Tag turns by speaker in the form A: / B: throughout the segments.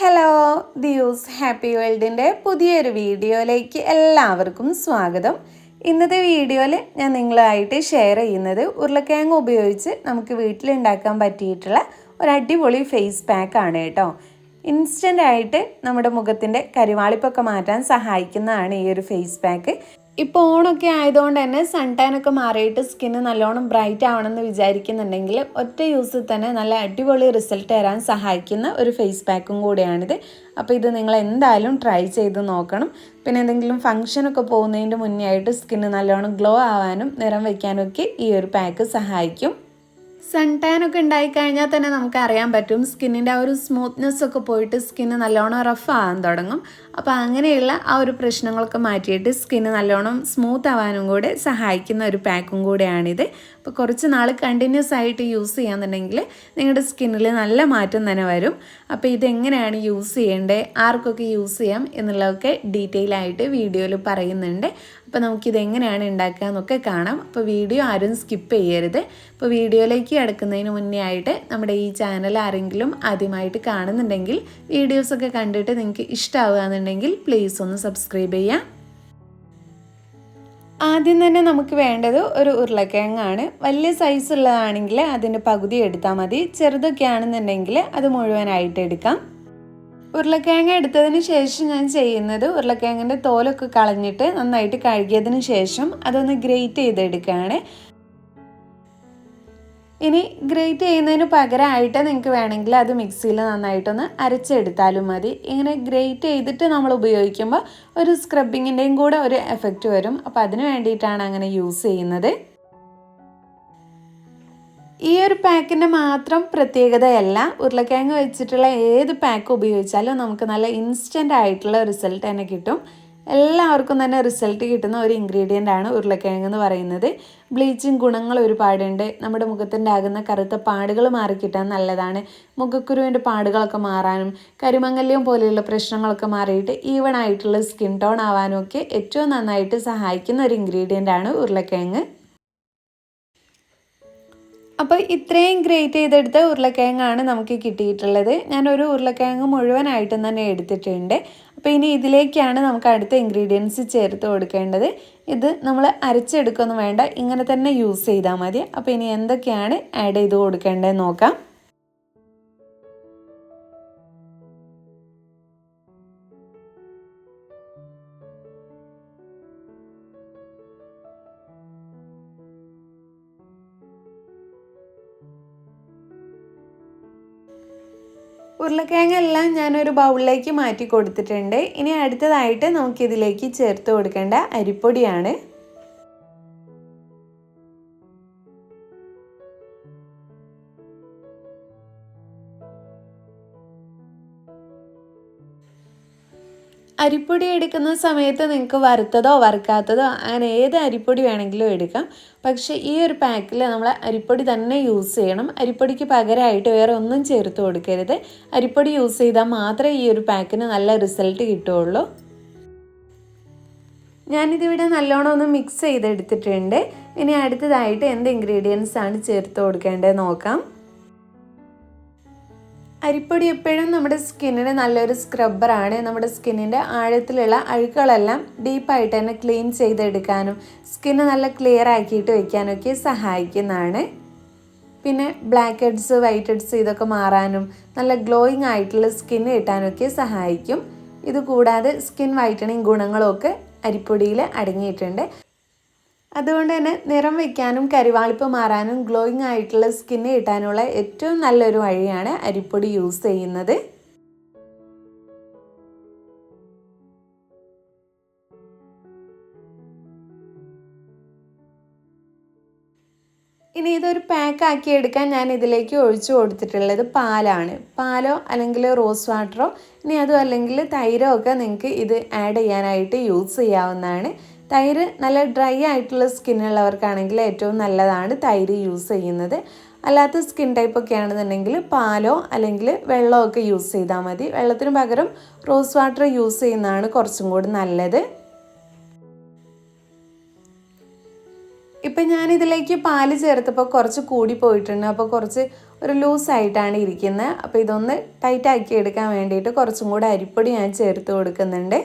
A: Hello ദിയൂസ് happy വേൾഡിന്റെ പുതിയൊരു വീഡിയോയിലേക്ക് എല്ലാവർക്കും സ്വാഗതം. ഇന്നത്തെ വീഡിയോയിൽ ഞാൻ നിങ്ങളായിട്ട് ഷെയർ ചെയ്യുന്നത് ഉരുളക്കിഴങ്ങ് ഉപയോഗിച്ച് നമുക്ക് വീട്ടിലുണ്ടാക്കാൻ പറ്റിയിട്ടുള്ള ഒരു അടിപൊളി ഫേസ് പാക്ക് ആണ് കേട്ടോ. ഇൻസ്റ്റന്റ് ആയിട്ട് നമ്മുടെ മുഖത്തിന്റെ കരിവാളിപ്പൊക്കെ മാറ്റാൻ സഹായിക്കുന്നതാണ് ഈ ഒരു ഫേസ് പാക്ക് ഇപ്പോൾ ഓണൊക്കെ ആയതുകൊണ്ട് തന്നെ സൺ ടാൻ ഒക്കെ മാറിയിട്ട് സ്കിന്ന് നല്ലോണം ബ്രൈറ്റ് ആവണമെന്ന് വിചാരിക്കുന്നുണ്ടെങ്കിൽ ഒറ്റ യൂസിൽ തന്നെ നല്ല അടിപൊളി റിസൾട്ട് തരാൻ സഹായിക്കുന്ന ഒരു ഫേസ് പാക്കും കൂടിയാണിത്. അപ്പോൾ ഇത് നിങ്ങൾ എന്തായാലും ട്രൈ ചെയ്ത് നോക്കണം. പിന്നെ എന്തെങ്കിലും ഫംഗ്ഷനൊക്കെ പോകുന്നതിന്റെ മുന്നേ ആയിട്ട് സ്കിന്ന് നല്ലോണം ഗ്ലോ ആവാനും നിറം വയ്ക്കാനും ഒക്കെ ഈ ഒരു പാക്ക് സഹായിക്കും. സൺ ടാൻ ഒക്കെ ഉണ്ടായിക്കഴിഞ്ഞാൽ തന്നെ നമുക്ക് അറിയാൻ പറ്റും സ്കിന്നിന്റെ ആ ഒരു സ്മൂത്ത്നെസ് ഒക്കെ പോയിട്ട് സ്കിന്ന് നല്ലോണം റഫ് ആകാൻ തുടങ്ങും. അപ്പോൾ അങ്ങനെയുള്ള ആ ഒരു പ്രശ്നങ്ങളൊക്കെ മാറ്റിയിട്ട് സ്കിന്ന് നല്ലോണം സ്മൂത്ത് ആവാനും കൂടെ സഹായിക്കുന്ന ഒരു പാക്കും കൂടെയാണിത്. അപ്പോൾ കുറച്ച് നാൾ കണ്ടിന്യൂസ് ആയിട്ട് യൂസ് ചെയ്യാന്നുണ്ടെങ്കിൽ നിങ്ങളുടെ സ്കിന്നിൽ നല്ല മാറ്റം തന്നെ വരും. അപ്പോൾ ഇതെങ്ങനെയാണ് യൂസ് ചെയ്യേണ്ടത് ആർക്കൊക്കെ യൂസ് ചെയ്യാം എന്നുള്ളതൊക്കെ ഡീറ്റെയിൽ ആയിട്ട് വീഡിയോയിൽ പറയുന്നുണ്ട്. അപ്പോൾ നമുക്കിത് എങ്ങനെയാണ് ഉണ്ടാക്കുക എന്നൊക്കെ കാണാം. അപ്പോൾ വീഡിയോ ആരും സ്കിപ്പ് ചെയ്യരുത്. അപ്പോൾ വീഡിയോയിലേക്ക് കിടക്കുന്നതിന് മുന്നേ ആയിട്ട് നമ്മുടെ ഈ ചാനൽ ആരെങ്കിലും ആദ്യമായിട്ട് കാണുന്നുണ്ടെങ്കിൽ വീഡിയോസൊക്കെ കണ്ടിട്ട് നിങ്ങൾക്ക് ഇഷ്ടമാവുകയെന്നുണ്ടെങ്കിൽ പ്ലീസ് ഒന്ന് സബ്സ്ക്രൈബ് ചെയ്യാം. ആദ്യം തന്നെ നമുക്ക് വേണ്ടത് ഒരു ഉരുളക്കിഴങ്ങാണ്. വലിയ സൈസ് ഉള്ളതാണെങ്കിൽ അതിന്റെ പകുതി എടുത്താൽ മതി. ചെറുതൊക്കെ ആണെന്നുണ്ടെങ്കിൽ അത് മുഴുവനായിട്ട് എടുക്കാം. ഉരുളക്കിഴങ്ങ എടുത്തതിന് ശേഷം ഞാൻ ചെയ്യുന്നത് ഉരുളക്കിഴങ്ങിന്റെ തോലൊക്കെ കളഞ്ഞിട്ട് നന്നായിട്ട് കഴുകിയതിന് ശേഷം അതൊന്ന് ഗ്രേറ്റ് ചെയ്തെടുക്കുകയാണ്. ഇനി ഗ്രേറ്റ് ചെയ്യുന്നതിന് പകരമായിട്ട് നിങ്ങൾക്ക് വേണമെങ്കിൽ അത് മിക്സിയിൽ നന്നായിട്ടൊന്ന് അരച്ചെടുത്താലും മതി. ഇങ്ങനെ ഗ്രേറ്റ് ചെയ്തിട്ട് നമ്മൾ ഉപയോഗിക്കുമ്പോൾ ഒരു സ്ക്രബിങ്ങിന്റെയും കൂടെ ഒരു എഫക്റ്റ് വരും. അപ്പോൾ അതിന് വേണ്ടിയിട്ടാണ് അങ്ങനെ യൂസ് ചെയ്യുന്നത്. ഈ ഒരു പാക്കിന്റെ മാത്രം പ്രത്യേകതയല്ല. ഉരുളക്കിഴങ്ങ് വെച്ചിട്ടുള്ള ഏത് പാക്ക് ഉപയോഗിച്ചാലും നമുക്ക് നല്ല ഇൻസ്റ്റന്റ് ആയിട്ടുള്ള റിസൾട്ട് തന്നെ കിട്ടും. എല്ലാവർക്കും തന്നെ റിസൾട്ട് കിട്ടുന്ന ഒരു ഇൻഗ്രീഡിയന്റ് ആണ് ഉരുളക്കിഴങ്ങ് എന്ന് പറയുന്നത്. ബ്ലീച്ചിങ് ഗുണങ്ങൾ ഒരുപാടുണ്ട്. നമ്മുടെ മുഖത്തിന്റെ ആകുന്ന കറുത്ത പാടുകൾ മാറിക്കിട്ടാൻ നല്ലതാണ്. മുഖക്കുരുവിന്റെ പാടുകളൊക്കെ മാറാനും കരിമങ്ങല്യം പോലെയുള്ള പ്രശ്നങ്ങളൊക്കെ മാറിയിട്ട് ഈവൺ ആയിട്ടുള്ള സ്കിൻ ടോൺ ആവാനും ഒക്കെ ഏറ്റവും നന്നായിട്ട് സഹായിക്കുന്ന ഒരു ഇൻഗ്രീഡിയന്റ് ആണ് ഉരുളക്കിഴങ്ങ്. അപ്പോൾ ഇത്രയും ഗ്രേറ്റ് ചെയ്തെടുത്ത ഉരുളക്കിഴങ്ങാണ് നമുക്ക് കിട്ടിയിട്ടുള്ളത്. ഞാനൊരു ഉരുളക്കിഴങ്ങ് മുഴുവനായിട്ടും തന്നെ എടുത്തിട്ടുണ്ട്. അപ്പോൾ ഇനി ഇതിലേക്കാണ് നമുക്ക് അടുത്ത ഇൻഗ്രീഡിയൻസ് ചേർത്ത് കൊടുക്കേണ്ടത്. ഇത് നമ്മൾ അരച്ചെടുക്കൊന്നും വേണ്ട ഇങ്ങനെ തന്നെ യൂസ് ചെയ്താൽ മതി. അപ്പോൾ ഇനി എന്തൊക്കെയാണ് ആഡ് ചെയ്ത് കൊടുക്കേണ്ടതെന്ന് നോക്കാം. ഉരുളക്കിഴങ്ങെല്ലാം ഞാനൊരു ബൗളിലേക്ക് മാറ്റി കൊടുത്തിട്ടുണ്ട്. ഇനി അടുത്തതായിട്ട് നമുക്കിതിലേക്ക് ചേർത്ത് കൊടുക്കേണ്ട അരിപ്പൊടിയാണ്. അരിപ്പൊടി എടുക്കുന്ന സമയത്ത് നിങ്ങൾക്ക് വറുത്തതോ വറുക്കാത്തതോ അങ്ങനെ ഏത് അരിപ്പൊടി വേണമെങ്കിലും എടുക്കാം. പക്ഷേ ഈ ഒരു പാക്കിൽ നമ്മൾ അരിപ്പൊടി തന്നെ യൂസ് ചെയ്യണം. അരിപ്പൊടിക്ക് പകരമായിട്ട് വേറെ ഒന്നും ചേർത്ത് കൊടുക്കരുത്. അരിപ്പൊടി യൂസ് ചെയ്താൽ മാത്രമേ ഈ ഒരു പാക്കിന് നല്ല റിസൾട്ട് കിട്ടുകയുള്ളൂ. ഞാനിതിവിടെ നല്ലോണം ഒന്ന് മിക്സ് ചെയ്തെടുത്തിട്ടുണ്ട്. ഇനി അടുത്തതായിട്ട് എന്ത് ഇൻഗ്രീഡിയൻസ് ആണ് ചേർത്ത് കൊടുക്കേണ്ടത് നോക്കാം. അരിപ്പൊടി എപ്പോഴും നമ്മുടെ സ്കിന്നിന് നല്ലൊരു സ്ക്രബ്ബറാണ് നമ്മുടെ സ്കിന്നിന്റെ ആഴത്തിലുള്ള അഴുക്കുകളെല്ലാം ഡീപ്പായിട്ട് തന്നെ ക്ലീൻ ചെയ്തെടുക്കാനും സ്കിന്ന് നല്ല ക്ലിയർ ആക്കിയിട്ട് വയ്ക്കാനൊക്കെ സഹായിക്കുന്നതാണ്. പിന്നെ ബ്ലാക്ക് ഹെഡ്സ് വൈറ്റ് ഹെഡ്സ് ഇതൊക്കെ മാറാനും നല്ല ഗ്ലോയിങ് ആയിട്ടുള്ള സ്കിന്ന് കിട്ടാനൊക്കെ സഹായിക്കും. ഇതുകൂടാതെ സ്കിൻ വൈറ്റണിങ് ഗുണങ്ങളൊക്കെ അരിപ്പൊടിയിൽ അടങ്ങിയിട്ടുണ്ട്. അതുകൊണ്ട് തന്നെ നിറം വയ്ക്കാനും കരിവാളിപ്പ് മാറാനും ഗ്ലോയിങ് ആയിട്ടുള്ള സ്കിന്ന് കിട്ടാനുള്ള ഏറ്റവും നല്ലൊരു വഴിയാണ് അരിപ്പൊടി യൂസ് ചെയ്യുന്നത്. ഇനി ഇതൊരു പാക്ക് ആക്കി എടുക്കാൻ ഞാൻ ഇതിലേക്ക് ഒഴിച്ചു കൊടുത്തിട്ടുള്ളത് പാലാണ്. പാലോ അല്ലെങ്കിൽ റോസ് വാട്ടറോ ഇനി അതോ അല്ലെങ്കിൽ തൈരോ ഒക്കെ നിങ്ങൾക്ക് ഇത് ആഡ് ചെയ്യാനായിട്ട് യൂസ് ചെയ്യാവുന്നതാണ്. തൈര് നല്ല ഡ്രൈ ആയിട്ടുള്ള സ്കിന്നുള്ളവർക്കാണെങ്കിൽ ഏറ്റവും നല്ലതാണ് തൈര് യൂസ് ചെയ്യുന്നത്. അല്ലാത്ത സ്കിൻ ടൈപ്പ് ഒക്കെ ആണെന്നുണ്ടെങ്കിൽ പാലോ അല്ലെങ്കിൽ വെള്ളമോ ഒക്കെ യൂസ് ചെയ്താൽ മതി. വെള്ളത്തിന് പകരം റോസ് വാട്ടർ യൂസ് ചെയ്യുന്നതാണ് കുറച്ചും കൂടി നല്ലത്. ഇപ്പം ഞാനിതിലേക്ക് പാൽ ചേർത്തപ്പോൾ കുറച്ച് കൂടി പോയിട്ടുണ്ട്. അപ്പോൾ കുറച്ച് ഒരു ലൂസായിട്ടാണ് ഇരിക്കുന്നത്. അപ്പോൾ ഇതൊന്ന് ടൈറ്റാക്കി എടുക്കാൻ വേണ്ടിയിട്ട് കുറച്ചും കൂടെ അരിപ്പൊടി ഞാൻ ചേർത്ത് കൊടുക്കുന്നുണ്ട്.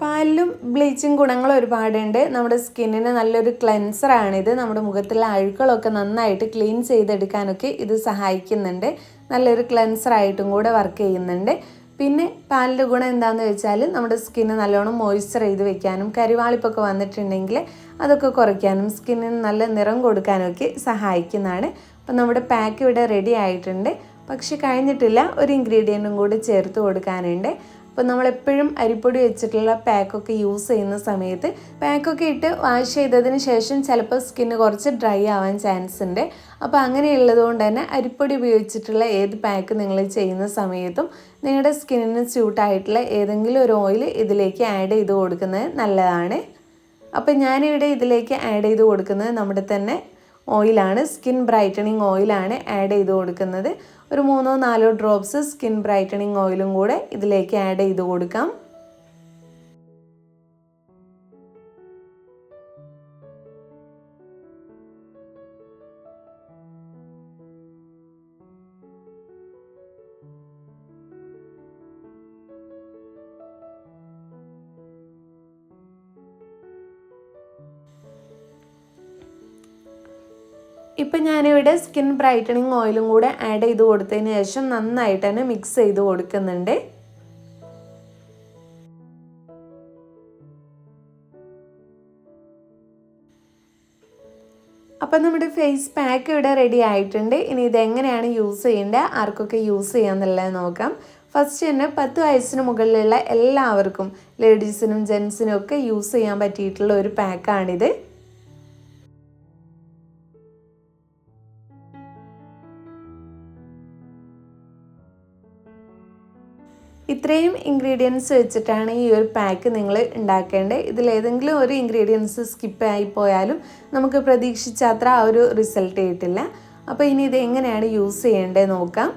A: പാലിലും ബ്ലീച്ചിങ് ഗുണങ്ങൾ ഒരുപാടുണ്ട്. നമ്മുടെ സ്കിന്നിന് നല്ലൊരു ക്ലെൻസറാണിത് നമ്മുടെ മുഖത്തുള്ള അഴുക്കളൊക്കെ നന്നായിട്ട് ക്ലീൻ ചെയ്തെടുക്കാനൊക്കെ ഇത് സഹായിക്കുന്നുണ്ട്. നല്ലൊരു ക്ലെൻസറായിട്ടും കൂടെ വർക്ക് ചെയ്യുന്നുണ്ട്. പിന്നെ പാലിന്റെ ഗുണം എന്താണെന്ന് വെച്ചാൽ നമ്മുടെ സ്കിന്ന് നല്ലോണം മോയ്സ്ചർ ചെയ്ത് വെക്കാനും കരിവാളിപ്പൊക്കെ വന്നിട്ടുണ്ടെങ്കിൽ അതൊക്കെ കുറയ്ക്കാനും സ്കിന്നിന് നല്ല നിറം കൊടുക്കാനൊക്കെ സഹായിക്കുന്നതാണ്. അപ്പം നമ്മുടെ പാക്ക് ഇവിടെ റെഡി ആയിട്ടുണ്ട്. പക്ഷെ കഴിഞ്ഞിട്ടില്ല ഒരു ഇൻഗ്രീഡിയന്റും കൂടി ചേർത്ത് കൊടുക്കാനുണ്ട്. അപ്പോൾ നമ്മളെപ്പോഴും അരിപ്പൊടി വെച്ചിട്ടുള്ള പാക്കൊക്കെ യൂസ് ചെയ്യുന്ന സമയത്ത് പാക്കൊക്കെ ഇട്ട് വാഷ് ചെയ്തതിന് ശേഷം ചിലപ്പോൾ സ്കിന്ന് കുറച്ച് ഡ്രൈ ആവാൻ ചാൻസ് ഉണ്ട്. അപ്പോൾ അങ്ങനെയുള്ളത് കൊണ്ട് തന്നെ അരിപ്പൊടി ഉപയോഗിച്ചിട്ടുള്ള ഏത് പാക്ക് നിങ്ങൾ ചെയ്യുന്ന സമയത്തും നിങ്ങളുടെ സ്കിന്നിന് സ്യൂട്ടായിട്ടുള്ള ഏതെങ്കിലും ഒരു ഓയിൽ ഇതിലേക്ക് ആഡ് ചെയ്ത് കൊടുക്കുന്നത് നല്ലതാണ്. അപ്പോൾ ഞാനിവിടെ ഇതിലേക്ക് ആഡ് ചെയ്ത് കൊടുക്കുന്നത് നമ്മുടെ തന്നെ ഓയിലാണ്. സ്കിൻ ബ്രൈറ്റനിങ് ഓയിലാണ് ആഡ് ചെയ്ത് കൊടുക്കുന്നത്. ഒരു മൂന്നോ നാലോ ഡ്രോപ്സ് സ്കിൻ ബ്രൈറ്റനിങ് ഓയിലും കൂടെ ഇതിലേക്ക് ആഡ് ചെയ്ത് കൊടുക്കാം. ഇപ്പം ഞാനിവിടെ സ്കിൻ ബ്രൈറ്റനിങ് ഓയിലും കൂടെ ആഡ് ചെയ്ത് കൊടുത്തതിന് ശേഷം നന്നായിട്ട് തന്നെ മിക്സ് ചെയ്ത് കൊടുക്കുന്നുണ്ട്. അപ്പം നമ്മുടെ ഫേസ് പാക്ക് ഇവിടെ റെഡി ആയിട്ടുണ്ട്. ഇനി ഇതെങ്ങനെയാണ് യൂസ് ചെയ്യേണ്ടത്? ആർക്കൊക്കെ യൂസ് ചെയ്യാമെന്നുള്ളത് നോക്കാം. ഫസ്റ്റ് തന്നെ പത്ത് വയസ്സിന് മുകളിലുള്ള എല്ലാവർക്കും ലേഡീസിനും ജെൻസിനും ഒക്കെ യൂസ് ചെയ്യാൻ പറ്റിയിട്ടുള്ള ഒരു പാക്കാണിത് ഇത്രയും ഇൻഗ്രീഡിയൻസ് വെച്ചിട്ടാണ് ഈ ഒരു പാക്ക് നിങ്ങൾ ഉണ്ടാക്കേണ്ടത് ഇതിലേതെങ്കിലും ഒരു ഇൻഗ്രീഡിയൻസ് സ്കിപ്പ് ആയി പോയാലും നമുക്ക് പ്രതീക്ഷിച്ച അത്ര ആ ഒരു റിസൾട്ട് കിട്ടില്ല. അപ്പോൾ ഇനി ഇത് എങ്ങനെയാണ് യൂസ് ചെയ്യേണ്ടത് നോക്കാം.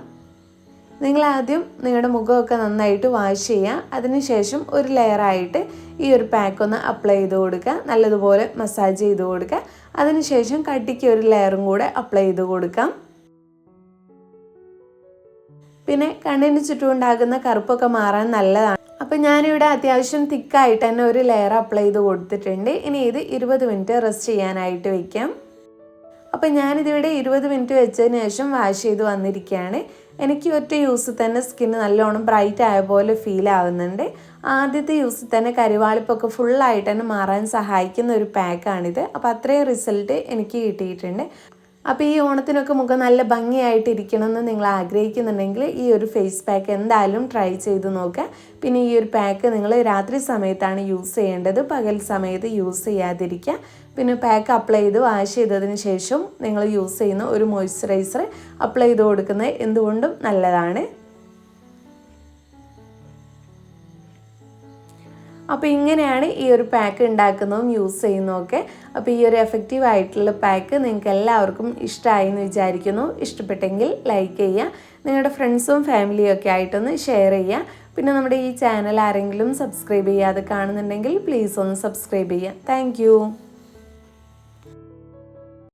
A: നിങ്ങൾ ആദ്യം നിങ്ങളുടെ മുഖമൊക്കെ നന്നായിട്ട് വാഷ് ചെയ്യുക. അതിനുശേഷം ഒരു ലെയറായിട്ട് ഈ ഒരു പാക്ക് ഒന്ന് അപ്ലൈ ചെയ്ത് കൊടുക്കുക. നല്ലതുപോലെ മസാജ് ചെയ്ത് കൊടുക്കുക. അതിനുശേഷം കട്ടിക്ക് ഒരു ലെയറും കൂടെ അപ്ലൈ ചെയ്ത് കൊടുക്കാം. പിന്നെ കണ്ണിന് ചുറ്റും ഉണ്ടാകുന്ന കറുപ്പൊക്കെ മാറാൻ നല്ലതാണ്. അപ്പം ഞാനിവിടെ അത്യാവശ്യം തിക്കായിട്ട് തന്നെ ഒരു ലെയർ അപ്ലൈ ചെയ്ത് കൊടുത്തിട്ടുണ്ട്. ഇനി ഇത് ഇരുപത് മിനിറ്റ് റെസ്റ്റ് ചെയ്യാനായിട്ട് വയ്ക്കാം അപ്പം ഞാനിതിവിടെ ഇരുപത് മിനിറ്റ് വെച്ചതിന് ശേഷം വാഷ് ചെയ്ത് വന്നിരിക്കുകയാണ്. എനിക്ക് ഒറ്റ യൂസ് തന്നെ സ്കിന്ന് നല്ലോണം ബ്രൈറ്റ് ആയ പോലെ ഫീൽ ആവുന്നുണ്ട്. ആദ്യത്തെ യൂസ് തന്നെ കരിവാളിപ്പൊക്കെ ഫുള്ളായിട്ട് തന്നെ മാറാൻ സഹായിക്കുന്ന ഒരു പാക്കാണിത് അപ്പോൾ അത്രയും റിസൾട്ട് എനിക്ക് കിട്ടിയിട്ടുണ്ട്. അപ്പോൾ ഈ ഓണത്തിനൊക്കെ മുഖം നല്ല ഭംഗിയായിട്ട് ഇരിക്കണമെന്ന് നിങ്ങൾ ആഗ്രഹിക്കുന്നുണ്ടെങ്കിൽ ഈ ഒരു ഫേസ് പാക്ക് എന്തായാലും ട്രൈ ചെയ്ത് നോക്കുക. പിന്നെ ഈ ഒരു പാക്ക് നിങ്ങൾ രാത്രി സമയത്താണ് യൂസ് ചെയ്യേണ്ടത്. പകൽ സമയത്ത് യൂസ് ചെയ്യാതിരിക്കുക. പിന്നെ പാക്ക് അപ്ലൈ ചെയ്ത് വാഷ് ചെയ്തതിന് ശേഷം നിങ്ങൾ യൂസ് ചെയ്യുന്ന ഒരു മോയ്സ്ചറൈസർ അപ്ലൈ ചെയ്ത് കൊടുക്കുന്നത് എന്തുകൊണ്ടും നല്ലതാണ്. അപ്പോൾ ഇങ്ങനെയാണ് ഈ ഒരു പാക്ക് ഉണ്ടാക്കുന്നതും യൂസ് ചെയ്യുന്നതും അപ്പോൾ ഈ ഒരു എഫക്റ്റീവ് ആയിട്ടുള്ള പാക്ക് നിങ്ങൾക്ക് എല്ലാവർക്കും ഇഷ്ടമായി എന്ന് വിചാരിക്കുന്നു. ഇഷ്ടപ്പെട്ടെങ്കിൽ ലൈക്ക് ചെയ്യുക. നിങ്ങളുടെ ഫ്രണ്ട്സും ഫാമിലിയും ഒക്കെ ആയിട്ടൊന്ന് ഷെയർ ചെയ്യുക. പിന്നെ നമ്മുടെ ഈ ചാനൽ ആരെങ്കിലും സബ്സ്ക്രൈബ് ചെയ്യാതെ കാണുന്നുണ്ടെങ്കിൽ പ്ലീസ് ഒന്ന് സബ്സ്ക്രൈബ് ചെയ്യുക. താങ്ക്